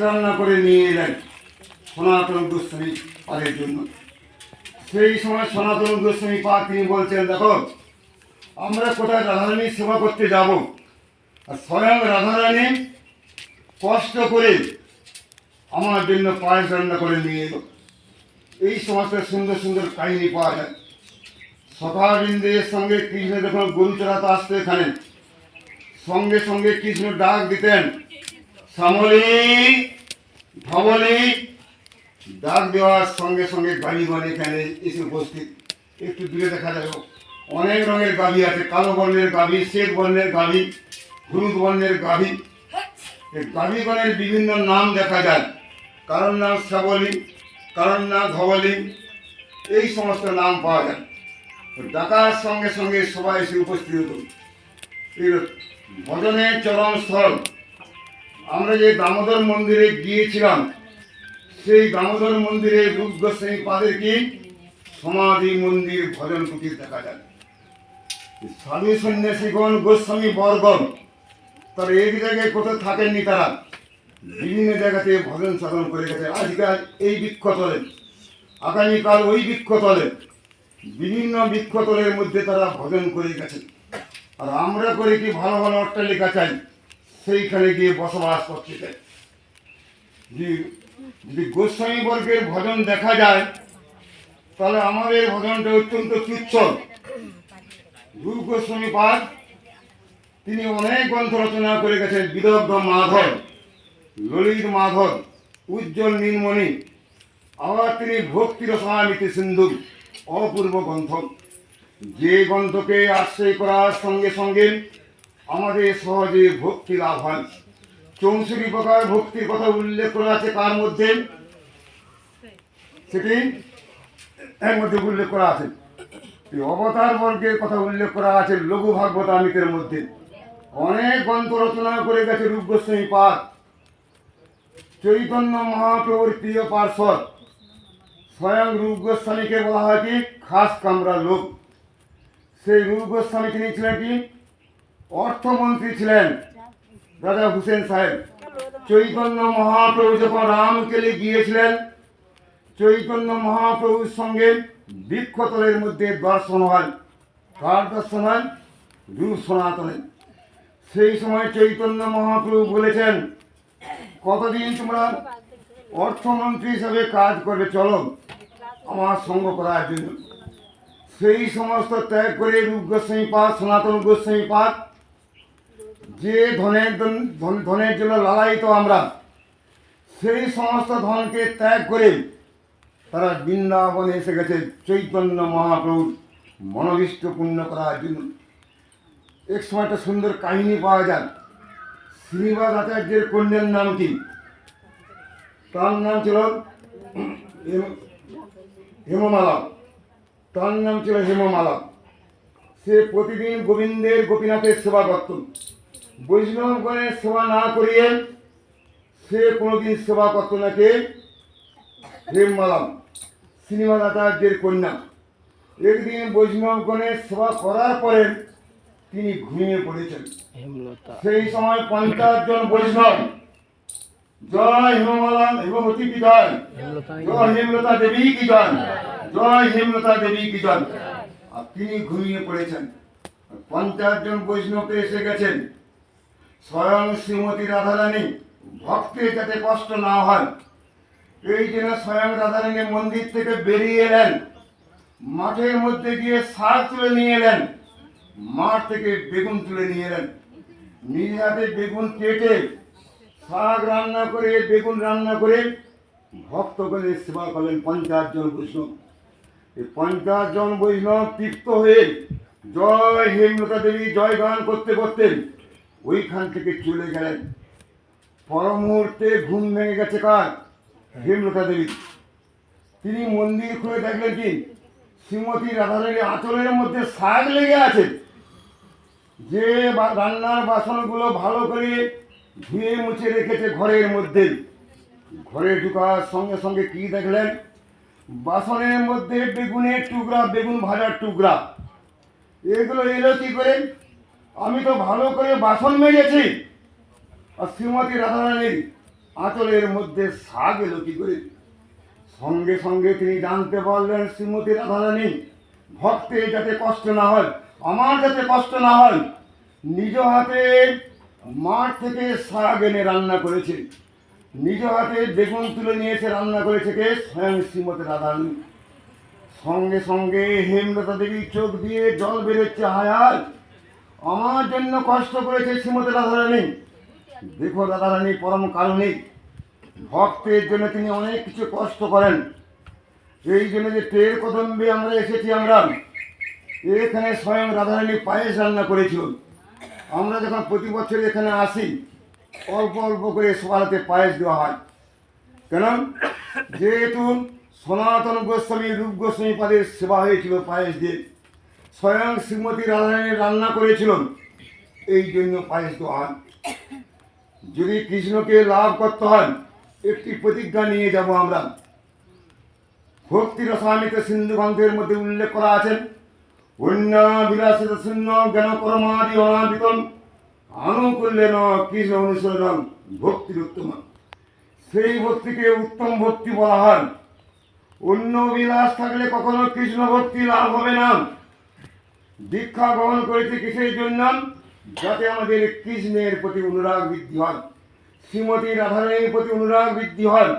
রান্না করে নিয়ে এলেন সনাতন গোস্বামী পাদের জন্য। সেই সময় সনাতন গোস্বামী পা তিনি বলছেন, দেখো, আমরা কোথায় রাধারানীর সেবা করতে যাব? আর স্বয়ং রাধারানী কষ্ট করে আমার জন্য পায়েস রান্না করে নিয়ে এলো। এই সমস্ত সুন্দর সুন্দর কাহিনী পাওয়া যায়। সখাবিন্দের সঙ্গে কৃষ্ণ যখন গরু চড়াতে আসতো এখানে, সঙ্গে সঙ্গে কৃষ্ণ ডাক দিতেন শ্যামলী ধবলী ডাক দেওয়ার সঙ্গে সঙ্গে গাড়ি গাড়িগণ এখানে এসে উপস্থিত। একটু দূরে দেখা যাবে অনেক রঙের গাভী আছে, কালো বর্ণের গাভী শ্বেত বর্ণের গাভী হলুদ বর্ণের গাভী গাভীগণের বিভিন্ন নাম দেখা যায়। কারণ নাম শ্যাবলী কারণ নাম ধবলী এই সমস্ত নাম পাওয়া যায়। ডাকার সঙ্গে সঙ্গে সবাই এসে উপস্থিত হতো। ভজনের চরম স্থল। আমরা যে দামোদর মন্দিরে গিয়েছিলাম, সেই দামোদর মন্দিরে রূপ গোস্বামী পাদের কি সমাধি মন্দির ভজন কুটির দেখা যায়। স্বামী সন্ন্যাসীগণ, গোস্বামী বর্গণ, তার এক জায়গায় কোথাও থাকেননি তারা। বিভিন্ন জায়গাতে ভজন সাধন করে গেছে। আজকাল এই বৃক্ষতলে, আগামীকাল ওই বৃক্ষতলে, বিভিন্ন বৃক্ষতলের মধ্যে তারা ভজন করে গেছে। আর আমরা করে কি ভালো ভালো অট্টালিকা চাই? সেইখানে গিয়ে বসবাস চাই যদি গোস্বামী বর্গের ভজন দেখা যায়, তাহলে আমাদের ভজনটা অত্যন্ত তুচ্ছ রূপ গোস্বামী পাদ তিনি অনেক গ্রন্থ রচনা করে গেছেন, বিদগ্ধ মাধব, ললিত মাধব, উজ্জ্বল নীলমণি, আবার তিনি ভক্তি রসামিতি সিন্ধু, অপূর্ব গ্রন্থ। যে গ্রন্থকে আশ্রয় করার সঙ্গে সঙ্গে আমাদের সহজে ভক্তি লাভ হয়। চৌষট্টি প্রকার ভক্তির কথা উল্লেখ করা আছে কার মধ্যে। সেটি এর মধ্যে উল্লেখ করা আছে। অবতার বর্গের কথা উল্লেখ করা আছে লঘু ভাগবতামিতের মধ্যে। অনেক গ্রন্থ রচনা করে গেছে রূপ গোস্বামী পাঠ। চৈতন্য মহাপ্রভুর প্রিয় পার্শ্বদ স্বয়ং রূপ গোস্বামীকে বলা হয় কি, খাস কামরা লোক। সেই রূপ গোস্বামী তিনি ছিলেন কি অর্থমন্ত্রী ছিলেন দাদা হুসেন সাহেব। চৈতন্য মহাপ্রভু যখন রামকেলে গিয়েছিলেন, চৈতন্য মহাপ্রভুর সঙ্গে বৃক্ষতলের মধ্যে দর্শন হয়। কার দর্শন হয়? রূপ সনাতনের। সেই সময় চৈতন্য মহাপ্রভু বলেছেন, কতদিন তোমরা অর্থমন্ত্রী হিসাবে কাজ করবে? চলো আমার সঙ্গ করার জন্য। সেই সমস্ত ত্যাগ করে রূপ গোস্বামী পাঠ সনাতন গোস্বামী পাঠ যে ধনের ধনের জন্য লালায়িত আমরা, সেই সমস্ত ধনকে ত্যাগ করে তারা বৃন্দাবনে এসে গেছে। চৈতন্য মহাপ্রভুর মনোবিষ্ট পূর্ণ করার জন্য। এক সময় একটা সুন্দর কাহিনী পাওয়া যায়। শ্রীনিবাস আচার্যের কন্যার নাম কি? তার নাম ছিল হেম- হেমমালা। তার নাম ছিল হেমমালা। সে প্রতিদিন গোবিন্দের গোপীনাথের সেবা করত। বৈষ্ণবগণের সেবা না করিয়ে সে কোনোদিন সেবা করত না কে হেমমালা শ্রীনিবাস আচার্যের কন্যা। একদিন বৈষ্ণবগণের সেবা করার পরে তিনি ঘুমিয়ে পড়েছেন। সেই সময় পঞ্চাশ জন বৈষ্ণব জয় হেমমালা হেমবতী কি জয়? হেমলতা। জয় হেমলতা দেবী কি জয়? জয় হেমলতা দেবী কি জয়? আর তিনি ঘুমিয়ে পড়েছেন। পঞ্চাশ জন বৈষ্ণব এসে গেছেন। স্বয়ং শ্রীমতী রাধারানী, ভক্তের যাতে কষ্ট না হয়, এই জন্য স্বয়ং রাধারানী মন্দির থেকে বেরিয়ে এলেন। মাঠের মধ্যে গিয়ে শাক তুলে নিয়ে এলেন। মাঠ থেকে বেগুন তুলে নিয়ে এলেন। নিজে হাতে বেগুন কেটে শাক রান্না করে, বেগুন রান্না করে ভক্তগণের সেবা করলেন পঞ্চাশ জন বৈষ্ণব। এই পঞ্চাশ জন বৈষ্ণব তৃপ্ত হয়ে জয় হেমলতা দেবী জয় গান করতে করতে ওইখান থেকে চলে গেলেন। পর মুহূর্তে ঘুম ভেঙে গেছে কার? হেমলতা দেবী তিনি মন্দির খুলে দেখলেন কি? শ্রীমতী রাধারানী আঁচলের মধ্যে শাক লেগে আছে। যে রান্নার বাসনগুলো ভালো করে ধুয়ে মুছে রেখেছে ঘরের মধ্যে। ঘরে ঢুকার সঙ্গে সঙ্গে কি দেখলেন? বাসনের মধ্যে বেগুনের টুকরা বেগুন ভাজার টুকরা। এগুলো এলো কি করে? আমি তো ভালো করে বাসন মেজেছি। আর শ্রীমতী রাধারানীর আঁচলের মধ্যে শাক এলো কি করে? সঙ্গে সঙ্গে তিনি জানতে পারলেন শ্রীমতী রাধারানী ভক্তের যাতে কষ্ট না হয়, আমার যাতে কষ্ট না হয়, নিজ হাতে মাঠ থেকে শাক এনে রান্না করেছে। নিজ হাতে বেগুন তুলে নিয়েছে রান্না করেছে কে? স্বয়ং শ্রীমতী রাধারানী। সঙ্গে সঙ্গে হেমলতা দেবী চোখ দিয়ে জল বেরোচ্ছে হায়াল আমার জন্য কষ্ট করেছে শ্রীমতী রাধারানী। দেখো রাধারানী, পরম কারণে। ভক্তের জন্য তিনি অনেক কিছু কষ্ট করেন। এই জন্য যে টের কদম্বে আমরা এসেছি আমরা, এখানে স্বয়ং রাধারানী পায়েস রান্না করেছিল। আমরা যখন প্রতি বছর এখানে আসি, অল্প অল্প করে সবার হাতে পায়েস দেওয়া হয়। কেন? যেহেতু সনাতন গোস্বামী, রূপ গোস্বামী পাদের সেবা হয়েছিল পায়েস দিয়ে। স্বয়ং শ্রীমতী রাধারানী রান্না করেছিলেন। এই জন্য পায়েস হয় যদি কৃষ্ণকে লাভ করতে হয়, একটি প্রতিজ্ঞা নিয়ে যাব আমরা। ভক্তি রসামিত সিন্ধু গ্রন্থের মধ্যে উল্লেখ করা আছেন অন্য বিলাসিত শূন্য জ্ঞান কর্মাদি অনাদিতম আনুকূল্যে ন কৃষ্ণ অনুসরণ ভক্তির উত্তম। সেই ভক্তিকে উত্তম ভক্তি বলা হয়। অন্য বিলাস থাকলে কখনো কৃষ্ণ ভক্তি লাভ হবে না। দীক্ষা গ্রহণ করেছে কিসের জন্য? যাতে আমাদের কৃষ্ণের প্রতি অনুরাগ বৃদ্ধি হয়। শ্রীমতী রাধারানীর প্রতি অনুরাগ বৃদ্ধি হয়।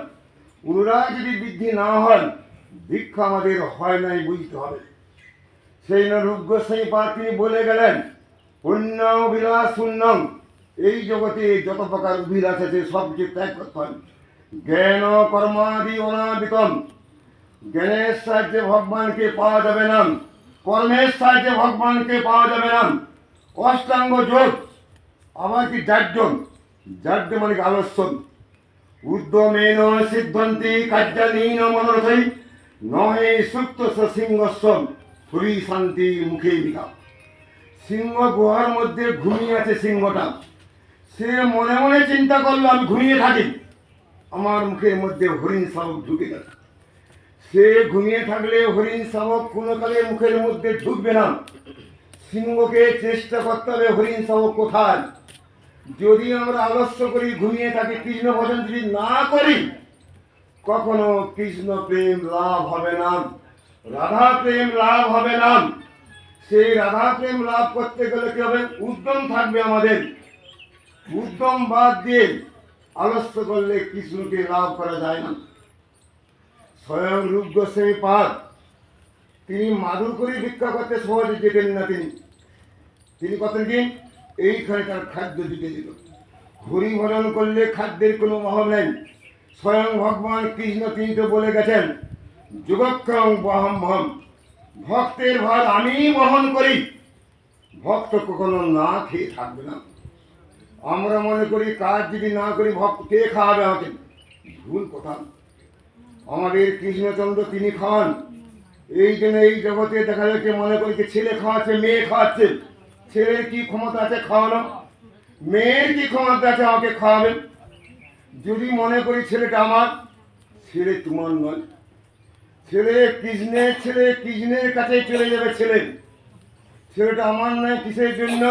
অনুরাগ যদি বৃদ্ধি না হয়, দীক্ষা আমাদের হয় নাই বুঝতে হবে। সেই গোস্বামী পাঠ তিনি বলে গেলেন, পুণ্য বিলাস শূন্যম এই জগতে যত প্রকার অভিলাষ আছে সব কিছু ত্যাগ করতে হয়। জ্ঞান কর্মাদি অনাদিতম জ্ঞানের সাহায্যে ভগবানকে পাওয়া যাবে না। কর্মের সাহায্যে ভগবানকে পাওয়া যাবে না। অষ্টাঙ্গ যোগ আবার কি জাড্যম জাড্য মানে কি আলস্য উদ্যমেন সিদ্ধন্তি কার্যালীন মনোরথৈ নহে সুপ্ত সিংহস্ব হরি শান্তি মুখে বিকা সিংহ গুহার মধ্যে ঘুমিয়ে আছে সিংহটা। সে মনে মনে চিন্তা করল, আমি ঘুমিয়ে থাকি। আমার মুখের মধ্যে হরিণ শাবক ঢুকে গেল। সে ঘুমিয়ে থাকলে হরিণ শাবক কোনো কালে মুখের মধ্যে ঢুকবে না। সিংহকে চেষ্টা করতে হবে হরিণ শাবক কোথায়। যদি আমরা আলস্য করি, ঘুমিয়ে থাকি, কৃষ্ণ ভজন যদি না করি, কখনো কৃষ্ণ প্রেম লাভ হবে না। রাধা প্রেম লাভ হবে না। সেই রাধা প্রেম লাভ করতে গেলে কি হবে? উদ্যম থাকবে আমাদের। উদ্যম বাদ দিয়ে আলস্য করলে কৃষ্ণকে লাভ করা যায় না। স্বয়ং রূপ গোস্বামী পাদ। তিনি মাদুর করে ভিক্ষা করতে সহজে যেতেন না তিনি। তিনি কতদিন? দিন এইখানে তার খাদ্য দিতে দিল। হরি ভজন করলে খাদ্যের কোনো অভাব নেই। স্বয়ং ভগবান কৃষ্ণ তিনি তো বলে গেছেন যুগক্ষম বহম বহম। ভক্তের ভার আমি বহন করি। ভক্ত কখনো না খেয়ে থাকবে না। আমরা মনে করি কাজ যদি না করি, ভক্ত কে খাওয়াবে আমাকে? ভুল কথা। আমাদের কৃষ্ণচন্দ্র তিনি খাওয়ান এই জন্য এই জগতে দেখা যাচ্ছে, মনে করি যে ছেলে খাওয়াচ্ছে, মেয়ে খাওয়াচ্ছে। ছেলের কি ক্ষমতা আছে খাওয়ানো? মেয়ের কি ক্ষমতা আছে আমাকে খাওয়াবেন? যদি মনে করি ছেলেটা আমার, ছেলে তোমার নয়। ছেলে কৃষ্ণের ছেলে কৃষ্ণের কাছে চলে যাবে ছেলে। ছেলেটা আমার নয়, কিসের জন্য?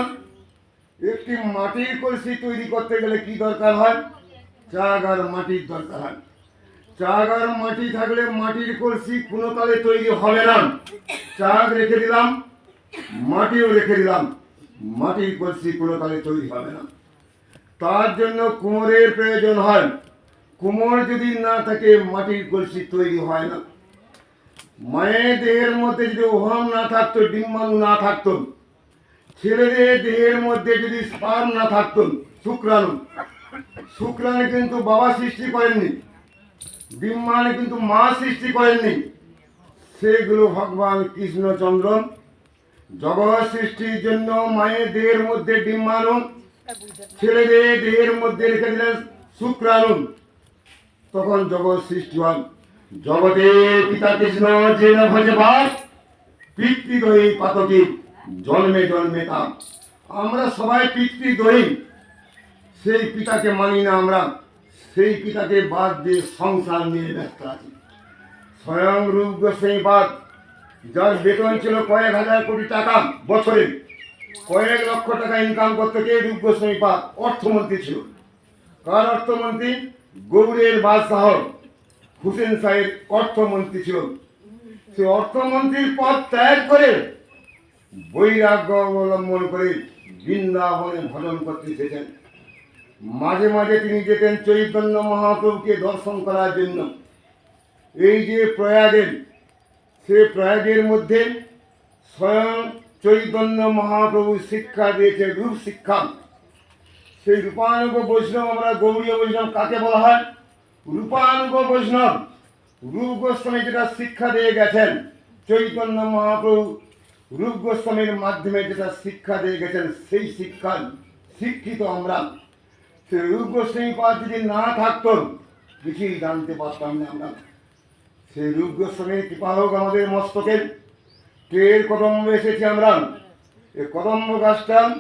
একটি মাটির কলসি তৈরি করতে গেলে কি দরকার হয়? চাগ মাটির দরকার হয়। চাগ আর মাটি থাকলে মাটির কলসি কোনো কালে তৈরি হবে না। চাগ রেখে দিলাম, মাটিও রেখে দিলাম, মাটির কলসি কোনো কালে তৈরি হবে না। তার জন্য কুমোরের প্রয়োজন হয়। কুমোর যদি না থাকে, মাটির কলসি তৈরি হয় না। মায়ের দেহের মধ্যে যদি ওহম না থাকতো, ডিম্বাণু না থাকতো, ছেলেদের দেহের মধ্যে যদি স্পার্ম না থাকতো, শুক্রাণু শুক্রাণু কিন্তু বাবা সৃষ্টি করেননি। ডিম্বাণু কিন্তু মা সৃষ্টি করেননি। সেগুলো ভগবান কৃষ্ণচন্দ্র জগৎ সৃষ্টির জন্য মায়ের দেহের মধ্যে ডিম্বাণু ছেলেদের দেহের মধ্যে রেখে দিলেন শুক্রাণু তখন জগৎ সৃষ্টি হয় জগতে পিতা কৃষ্ণ যে ভজে পাতকি জন্মে জন্মে তা আমরা সবাই পিতৃদয়ী সেই পিতাকে মানি না আমরা। সেই পিতাকে বাদ দিয়ে সংসার নিয়ে ব্যস্ত আছে। স্বয়ং রূপ গোস্বামী বাদ, যার বেতন ছিল কয়েক হাজার কোটি টাকা বছরে, কয়েক লক্ষ টাকা ইনকাম করতে গিয়ে রূপ গোস্বামী পাদ অর্থমন্ত্রী ছিল। কার অর্থমন্ত্রী? গৌড়ের বাদশাহ হুসেন সাহেব অর্থমন্ত্রী ছিল। সে অর্থমন্ত্রীর পদ ত্যাগ করে বৈরাগ্য অবলম্বন করে বৃন্দাবনে ভজন করতে এসেছেন। মাঝে মাঝে তিনি যেতেন চৈতন্য মহাপ্রভুকে দর্শন করার জন্য। এই যে প্রয়াগের, সে প্রয়াগের মধ্যে স্বয়ং চৈতন্য মহাপ্রভু শিক্ষা দিয়েছে, রূপ শিক্ষা। সেই রূপানুগ বৈষ্ণব, আমরা গৌরীয় বৈষ্ণব কাকে বলা হয়? রূপানুগ বৈষ্ণব। রূপ গোস্বামী যেটা শিক্ষা দিয়ে গেছেন, চৈতন্য মহাপ্রভু রূপ গোস্বামীর মাধ্যমে যেটা শিক্ষা দিয়ে গেছেন, সেই শিক্ষা শিক্ষিত আমরা। সেই রূপ গোস্বামী পাঠ যদি না থাকতো কিছুই জানতে পারতাম না আমরা। সেই রূপ গোস্বামীর কৃপা হোক আমাদের মস্তকের। টের কদম্ব এসেছি আমরা। এই কদম্ব গাছটা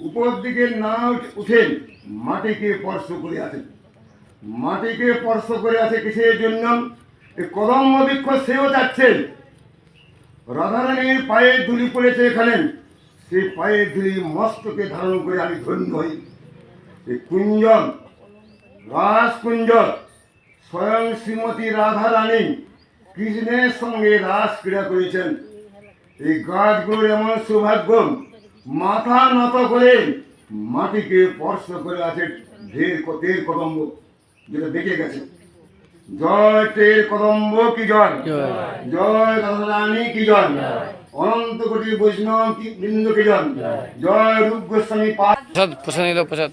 উপর দিকে না উঠ- উঠে মাটিকে স্পর্শ করে আছে মাটিকে স্পর্শ করে আছে কিসের জন্য? এই কদম্ব বৃক্ষ সেও যাচ্ছে। রাধারানীর পায়ে ধুলি পড়েছে এখানে। সেই পায়ের ধুলি মস্তকে ধারণ করে আমি ধন্য হই। এই কুঞ্জন রাজকুঞ্জ স্বয়ং শ্রীমতী রাধারানী কৃষ্ণের সঙ্গে রাস ক্রীড়া করেছেন। এই গাছগুলোর এমন সৌভাগ্য, মাথা নত করে মাটিকে স্পর্শ করে আছে ঢের টের কদম্ব, যেটা দেখে গেছে। জয় টের কদম্ব কি জয়? জয় রাধারানী কি জয়? অনন্ত কোটি বৈষ্ণব বৃন্দ কি জয়? জয় রূপ গোস্বামী পা প্রসাদ প্রসাদ প্রসাদ।